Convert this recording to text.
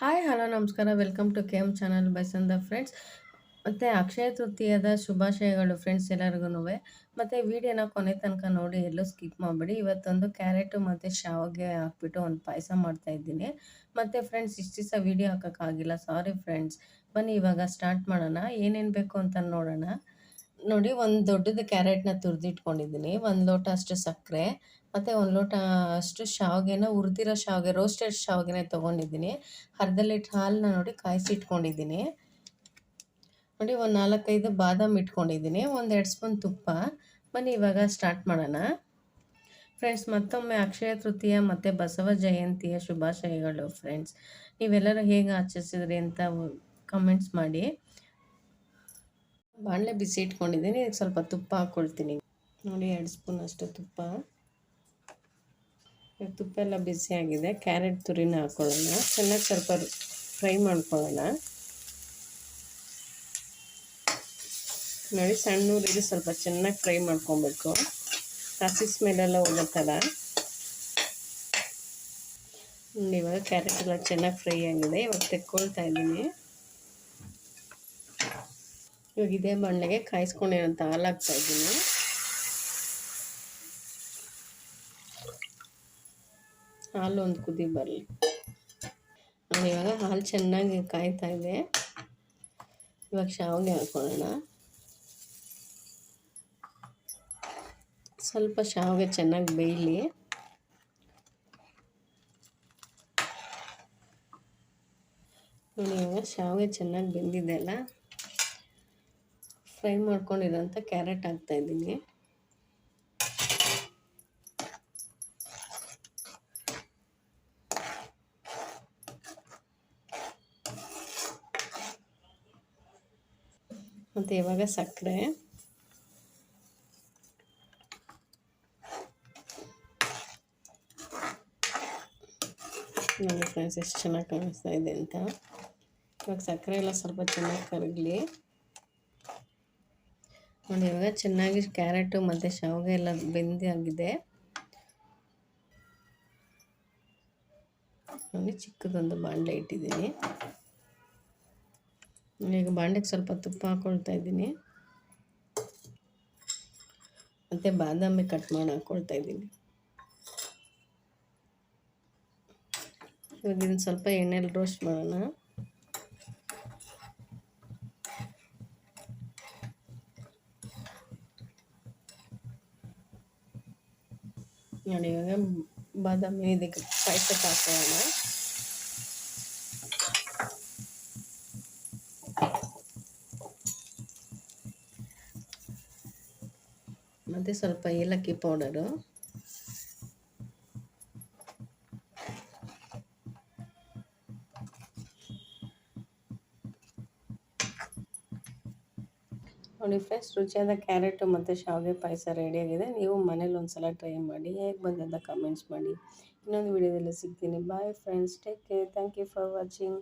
Hi, hello, ನಮಸ್ಕಾರ. Welcome to K M channel by ಸಂದ friends. ಮತ್ತು ಅಕ್ಷಯ ತೃತೀಯದ ಶುಭಾಶಯಗಳು ಫ್ರೆಂಡ್ಸ್ ಎಲ್ಲರಿಗೂ ಮತ್ತು ವಿಡಿಯೋನ ಕೊನೆ ತನಕ ನೋಡಿ ಎಲ್ಲೂ ಸ್ಕಿಪ್ ಮಾಡಬೇಡಿ. ಇವತ್ತೊಂದು ಕ್ಯಾರೆಟು ಮತ್ತು ಶಾವಿಗೆ ಹಾಕ್ಬಿಟ್ಟು ಒಂದು ಪಾಯಸ ಮಾಡ್ತಾಯಿದ್ದೀನಿ ಮತ್ತು ಫ್ರೆಂಡ್ಸ್, ಇಷ್ಟು ದಿವಸ ವೀಡಿಯೋ ಹಾಕೋಕ್ಕಾಗಿಲ್ಲ. Sorry friends. ಬನ್ನಿ, ಇವಾಗ ಸ್ಟಾರ್ಟ್ ಮಾಡೋಣ. ಏನೇನು ಬೇಕು ಅಂತ ನೋಡೋಣ. ನೋಡಿ ಒಂದು ದೊಡ್ಡದು ಕ್ಯಾರೆಟ್ನ ತುರಿದಿಟ್ಕೊಂಡಿದ್ದೀನಿ. ಒಂದು ಲೋಟ ಅಷ್ಟು ಸಕ್ಕರೆ, ಮತ್ತು ಒಂದು ಲೋಟ ಅಷ್ಟು ಶಾವಿಗೆನ, ಹುರಿದಿರೋ ಶಾವಿಗೆ ರೋಸ್ಟೆಡ್ ಶಾವಿಗೆನ ತೊಗೊಂಡಿದ್ದೀನಿ. ಅರ್ಧ ಲೀಟ್ರ್ ಹಾಲನ್ನ ನೋಡಿ ಕಾಯಿಸಿ ಇಟ್ಕೊಂಡಿದ್ದೀನಿ ನೋಡಿ ಒಂದು ನಾಲ್ಕೈದು ಬಾದಾಮಿ ಇಟ್ಕೊಂಡಿದ್ದೀನಿ. ಒಂದು ಎರಡು ಸ್ಪೂನ್ ತುಪ್ಪ. ಬನ್ನಿ, ಇವಾಗ ಸ್ಟಾರ್ಟ್ ಮಾಡೋಣ. ಫ್ರೆಂಡ್ಸ್ ಮತ್ತೊಮ್ಮೆ ಅಕ್ಷಯ ತೃತೀಯ ಮತ್ತು ಬಸವ ಜಯಂತಿಯ ಶುಭಾಶಯಗಳು ಫ್ರೆಂಡ್ಸ್ ನೀವೆಲ್ಲರೂ ಹೇಗೆ ಆಚರಿಸಿದ್ರಿ ಅಂತ ಕಮೆಂಟ್ಸ್ ಮಾಡಿ. ಬಾಣಲೆ ಬಿಸಿ ಇಟ್ಕೊಂಡಿದ್ದೀನಿ ಸ್ವಲ್ಪ ತುಪ್ಪ ಹಾಕ್ಕೊಳ್ತೀನಿ ನೋಡಿ, ಎರಡು ಸ್ಪೂನ್ ಅಷ್ಟು ತುಪ್ಪ. ತುಪ್ಪ ಎಲ್ಲ ಆಗಿದೆ. ಕ್ಯಾರೆಟ್ ತುರಿನ ಹಾಕ್ಕೊಳ್ಳೋಣ ಚೆನ್ನಾಗಿ ಸ್ವಲ್ಪ ಫ್ರೈ ಮಾಡ್ಕೊಳ್ಳೋಣ. ನೋಡಿ ಸಣ್ಣ ಊರಿಗೆ ಸ್ವಲ್ಪ ಚೆನ್ನಾಗಿ ಫ್ರೈ ಮಾಡ್ಕೊಬೇಕು. ಹಸಿ ಸ್ಮೆಲ್ಲೆಲ್ಲ ಹೋಗೋ ಥರ ಇವಾಗ ಕ್ಯಾರೆಟ್ ಎಲ್ಲ ಚೆನ್ನಾಗಿ ಫ್ರೈ ಆಗಿದೆ. ಇವಾಗ ತೆಕ್ಕೊಳ್ತಾ ಇದ್ದೀನಿ. ಇವಾಗ ಇದೇ ಬಣ್ಣಗೆ ಕಾಯಿಸ್ಕೊಂಡಿರೋಂಥ ಹಾಲು ಇದ್ದೀನಿ. ಹಾಲು ಒಂದು ಕುದಿ ಬರಲಿ. ನಾನು ಇವಾಗ ಹಾಲು ಚೆನ್ನಾಗಿ ಕಾಯ್ತಾ ಇದೆ ಇವಾಗ ಶಾವಿಗೆ ಹಾಕೊಳ್ಳೋಣ. ಸ್ವಲ್ಪ ಶಾವಿಗೆ ಚೆನ್ನಾಗಿ ಬೇಯಲಿ. ನೋಡಿ ಇವಾಗ ಶಾವಿಗೆ ಚೆನ್ನಾಗಿ ಬೆಂದಿದೆ ಅಲ್ಲ? ಫ್ರೈ ಮಾಡ್ಕೊಂಡಿರೋಂಥ ಕ್ಯಾರೆಟ್ ಹಾಕ್ತಾಯಿದ್ದೀನಿ ಮತ್ತು ಇವಾಗ ಸಕ್ಕರೆ. ನೋಡಿ ಫ್ರೆಂಡ್ಸ್ ಎಷ್ಟು ಚೆನ್ನಾಗಿ ಕಾಣಿಸ್ತಾ ಇದೆ ಅಂತ. ಇವಾಗ ಸಕ್ಕರೆ ಎಲ್ಲ ಸ್ವಲ್ಪ ಚೆನ್ನಾಗಿ ಕರಗಲಿ. ನೋಡಿ, ಇವಾಗ ಚೆನ್ನಾಗಿ ಕ್ಯಾರೆಟು ಮತ್ತು ಶಾವಿಗೆ ಎಲ್ಲ ಬೆಂದಿ ಆಗಿದೆ. ನೋಡಿ, ಚಿಕ್ಕದೊಂದು ಬಾಂಡೆ ಇಟ್ಟಿದ್ದೀನಿ. ಈಗ ಬಾಂಡೆಗೆ ಸ್ವಲ್ಪ ತುಪ್ಪ ಹಾಕ್ಕೊಳ್ತಾ ಇದ್ದೀನಿ. ಮತ್ತು ಬಾದಾಮಿ ಕಟ್ ಮಾಡಿ ಹಾಕ್ಕೊಳ್ತಾ ಇದ್ದೀನಿ. ಇವಾಗ ಇದನ್ನು ಸ್ವಲ್ಪ ಎಣ್ಣೆಲಿ ರೋಸ್ಟ್ ಮಾಡೋಣ. ನೋಡಿ ಬಾದಾಮಿ ಇದಕ್ಕೆ ಪಾಯಸಕ್ಕೆ ಹಾಕೋಣ ಮತ್ತು ಸ್ವಲ್ಪ ಏಲಕ್ಕಿ ಪೌಡರು ನೋಡಿ ಫ್ರೆಂಡ್ಸ್ ರುಚಿಯಾದ ಕ್ಯಾರೆಟು ಮತ್ತು ಶಾವಿಗೆ ಪಾಯಸ ರೆಡಿಯಾಗಿದೆ ನೀವು ಮನೇಲಿ ಒಂದು ಸಲ ಟ್ರೈ ಮಾಡಿ, ಹೇಗೆ ಬಂದಂತ ಕಮೆಂಟ್ಸ್ ಮಾಡಿ. ಇನ್ನೊಂದು ವಿಡಿಯೋದಲ್ಲಿ ಸಿಗ್ತೀನಿ. Bye friends take care thank you for watching